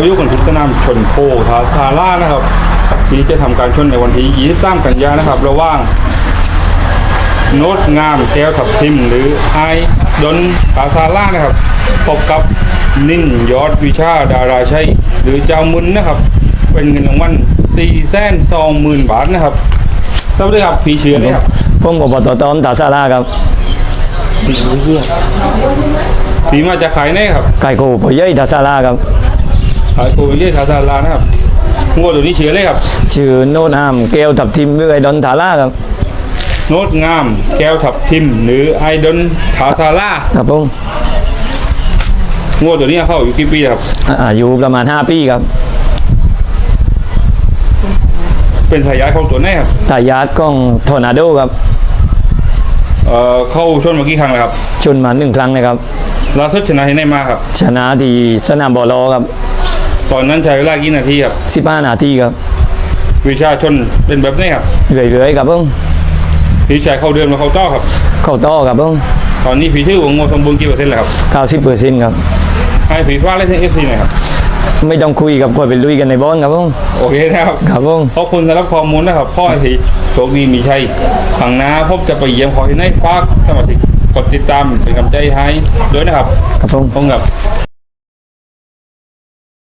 เราอยู่กันที่สนามชนโคทาทาร่านะครับที่จะทำการชนในวันที่23กันยายนนะครับ ระหว่างโนตงามแก้วทับทิมหรือไอดนทาทาร่านะครับพบกับนิ่นยอดวิชาดาราชัยหรือเจ้ามุนนะครับ เป็นเงินรางวัล4แสน2หมื่นบาทนะครับสวัสดีครับพี่เชื้อเลยครับผมอบตตอมตาซาลาครับพี่มาจากขายแน่ครับไก่โกปอยเย่ยตาซาลาครับ ขายโคเย่ทาทารานะครับงัวตัวนี้เชื้อเลยครับ ชื่อโนนามเกลทับทิมหรือไอดอนทาลาครับโนตงามแก้วทับทิมหรือไอดนทาทาร่าครับผมงัวตัวนี้เข้าอยู่กี่ปีครับอ่าอายุประมาณ 5 ปีครับเป็นทายาทของตัวแน่ครับทายาทของทอร์นาโดครับเอ่อเข้าชนมากี่ครั้งแล้วครับ ชนมาหนึ่งครั้งนะครับล่าสุดชนะที่ไหนมาครับ ชนะที่สนามบอลอครับ ตอนนั้นใช้เวลากี่นาทีครับ15นาทีครับ วิชาชนเป็นแบบนี้ครับเรื่อยๆครับผมพี่ชายเข้าเดือนมาเข้าเจ้าครับ เข้าต่อครับผมตอนนี้ผีชื่อของงัวสมบูรณ์กี่เปอร์เซ็นต์แล้วครับ90เปอร์เซ็นต์ครับให้ผีฟ้าเล่นเอฟซีหน่อยครับไม่ต้องคุยกับคนไปลุยกันในบอลครับผมโอเคนะครับครับผมขอบคุณสำหรับข้อมูลนะครับพ่อไอทีโชคดีมีชัยฝั่งหน้าพบจะไปเยี่ยมขอให้ในฝากสมาชิกกดติดตามเป็นกำลังใจให้ด้วยนะครับครับผมขอบคุณครับ